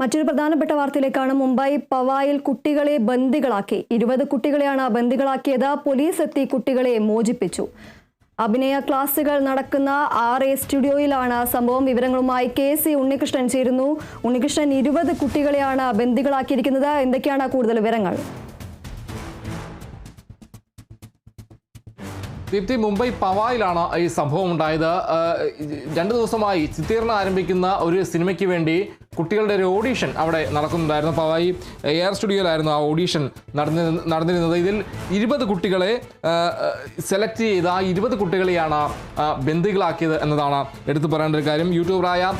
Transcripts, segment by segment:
മറ്റൊരു പ്രധാനപ്പെട്ട വാർത്തയിലേക്കാണ് മുംബൈ പവായിൽ കുട്ടികളെ ബന്ദികളാക്കി. ഇരുപത് കുട്ടികളെയാണ് ബന്ദികളാക്കിയത്. പോലീസ് എത്തി കുട്ടികളെ മോചിപ്പിച്ചു. അഭിനയ ക്ലാസുകൾ നടക്കുന്ന ആർ എ സ്റ്റുഡിയോയിലാണ് സംഭവം. വിവരങ്ങളുമായി കെ സി ഉണ്ണികൃഷ്ണൻ ചേരുന്നു. ഉണ്ണികൃഷ്ണൻ ഇരുപത് കുട്ടികളെയാണ് ബന്ദികളാക്കിയിരിക്കുന്നത്. എന്തൊക്കെയാണ് കൂടുതൽ വിവരങ്ങൾ? ദീപ്തി മുംബൈ പവായിലാണ് ഈ സംഭവം ഉണ്ടായത് രണ്ടു ദിവസമായി ചിത്രീകരണം ആരംഭിക്കുന്ന ഒരു സിനിമയ്ക്ക് വേണ്ടി കുട്ടികളുടെ ഒരു ഓഡീഷൻ അവിടെ നടക്കുന്നുണ്ടായിരുന്നു. പവായി എയർ സ്റ്റുഡിയോയിലായിരുന്നു ആ ഓഡീഷൻ നടന്നി നടന്നിരുന്നത്. ഇതിൽ ഇരുപത് കുട്ടികളെ സെലക്ട് ചെയ്ത് ആ ഇരുപത് കുട്ടികളെയാണ് ബന്ദികളാക്കിയത് എന്നതാണ് എടുത്തു പറയേണ്ട ഒരു കാര്യം. യൂട്യൂബറായ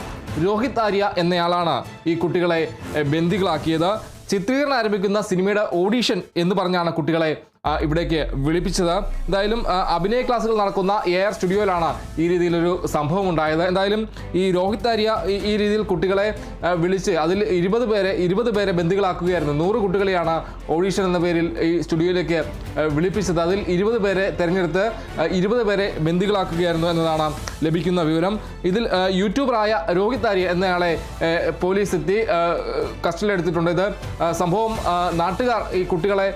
രോഹിത് ആര്യ എന്നയാളാണ് ഈ കുട്ടികളെ ബന്ദികളാക്കിയത്. ചിത്രീകരണം ആരംഭിക്കുന്ന സിനിമയുടെ ഓഡീഷൻ എന്ന് പറഞ്ഞാണ് കുട്ടികളെ ഇവിടേക്ക് വിളിപ്പിച്ചത്. എന്തായാലും അഭിനയ ക്ലാസ്സുകൾ നടക്കുന്ന എയർ സ്റ്റുഡിയോയിലാണ് ഈ രീതിയിലൊരു സംഭവം ഉണ്ടായത് എന്തായാലും ഈ രോഹിത് ആര്യ ഈ- രീതിയിൽ കുട്ടികളെ വിളിച്ച് അതിൽ ഇരുപത് പേരെ ഇരുപത് പേരെ ബന്ധുക്കളാക്കുകയായിരുന്നു നൂറ് കുട്ടികളെയാണ് ഓഡീഷൻ എന്ന പേരിൽ ഈ സ്റ്റുഡിയോയിലേക്ക് വിളിപ്പിച്ചത്. അതിൽ ഇരുപത് പേരെ തിരഞ്ഞെടുത്ത് ഇരുപത് പേരെ ബന്ധുക്കളാക്കുകയായിരുന്നു എന്നതാണ് ലഭിക്കുന്ന വിവരം. ഇതിൽ യൂട്യൂബറായ രോഹിത് ആര്യ എന്നയാളെ പോലീസ് എത്തി കസ്റ്റഡിയിലെടുത്തിട്ടുണ്ട്. ഇത് സംഭവം നാട്ടുകാർ ഈ കുട്ടികളെ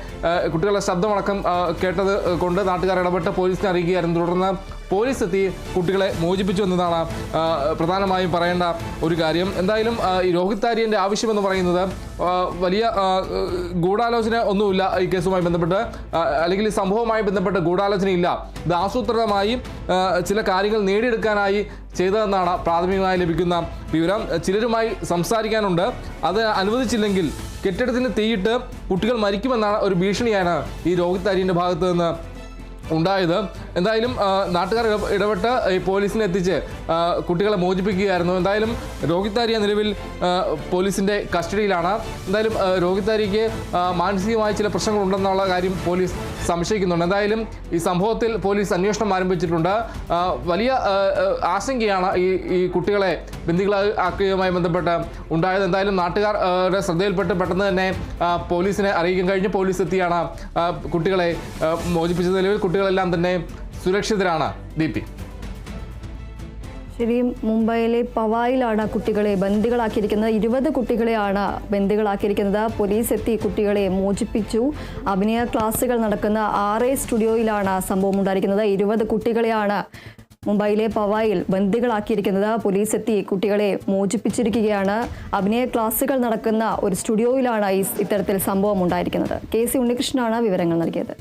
കുട്ടികളെ കുട്ടികളുടെ ശബ്ദമടക്കം കേട്ടത് കൊണ്ട് നാട്ടുകാർ ഇടപെട്ട് പോലീസിനെ അറിയിക്കുകയായിരുന്നു. തുടർന്ന് പോലീസ് എത്തി കുട്ടികളെ മോചിപ്പിച്ചു എന്നതാണ് പ്രധാനമായും പറയേണ്ട ഒരു കാര്യം. എന്തായാലും ഈ രോഹിത് താരിയന്റെ ആവശ്യമെന്ന് പറയുന്നത് വലിയ ഗൂഢാലോചന ഒന്നുമില്ല ഈ കേസുമായി ബന്ധപ്പെട്ട്. അല്ലെങ്കിൽ ഈ സംഭവവുമായി ബന്ധപ്പെട്ട് ഗൂഢാലോചനയില്ല. ഇത് ആസൂത്രിതമായി ചില കാര്യങ്ങൾ നേടിയെടുക്കാനായി ചെയ്തതെന്നാണ് പ്രാഥമികമായി ലഭിക്കുന്ന വിവരം. ചിലരുമായി സംസാരിക്കാനുണ്ട്. അത് അനുവദിച്ചില്ലെങ്കിൽ കെട്ടിടത്തിന് തീയിട്ട് കുട്ടികൾ മരിക്കുമെന്നാണ് ഒരു ഭീഷണിയാണ് ഈ രോഹിത് ആര്യന്റെ ഭാഗത്ത് നിന്ന് ഉണ്ടായത്. എന്തായാലും നാട്ടുകാർ ഇടപെട്ട് ഈ പോലീസിനെ എത്തിച്ച് കുട്ടികളെ മോചിപ്പിക്കുകയായിരുന്നു. എന്തായാലും രോഹിത് താരിയ നിലവിൽ പോലീസിന്റെ കസ്റ്റഡിയിലാണ്. എന്തായാലും രോഹിത് താരിക്ക് മാനസികമായ ചില പ്രശ്നങ്ങളുണ്ടെന്നുള്ള കാര്യം പോലീസ് സംശയിക്കുന്നുണ്ട്. എന്തായാലും ഈ സംഭവത്തിൽ പോലീസ് അന്വേഷണം ആരംഭിച്ചിട്ടുണ്ട്. വലിയ ആശങ്കയാണ് ഈ ഈ കുട്ടികളെ ബന്ദികളാക്കുകയുമായി ബന്ധപ്പെട്ട് ഉണ്ടായത്. എന്തായാലും നാട്ടുകാർ ആ, ശ്രദ്ധയിൽപ്പെട്ട് പെട്ടെന്ന് തന്നെ പോലീസിനെ അറിയിക്കാൻ കഴിഞ്ഞ് പോലീസ് എത്തിയാണ് കുട്ടികളെ മോചിപ്പിച്ചത്. നിലവിൽ കുട്ടികളെല്ലാം തന്നെ സുരക്ഷിതരാണ് ദീപി. ശരി മുംബൈയിലെ പവായിലാണ് കുട്ടികളെ ബന്ദികളാക്കിയിരിക്കുന്നത്. ഇരുപത് കുട്ടികളെയാണ് ബന്ദികളാക്കിയിരിക്കുന്നത്. പോലീസ് എത്തി കുട്ടികളെ മോചിപ്പിച്ചു. അഭിനയ ക്ലാസുകൾ നടക്കുന്ന ആർ എ സ്റ്റുഡിയോയിലാണ് സംഭവം ഉണ്ടായിരിക്കുന്നത്. ഇരുപത് കുട്ടികളെയാണ് മുംബൈയിലെ പവായിൽ ബന്ദികളാക്കിയിരിക്കുന്നത്. പോലീസ് എത്തി കുട്ടികളെ മോചിപ്പിച്ചിരിക്കുകയാണ്. അഭിനയ ക്ലാസുകൾ നടക്കുന്ന ഒരു സ്റ്റുഡിയോയിലാണ് ഈ ഇത്തരത്തിൽ സംഭവം ഉണ്ടായിരിക്കുന്നത്. കെ സി ഉണ്ണികൃഷ്ണനാണ് വിവരങ്ങൾ നൽകിയത്.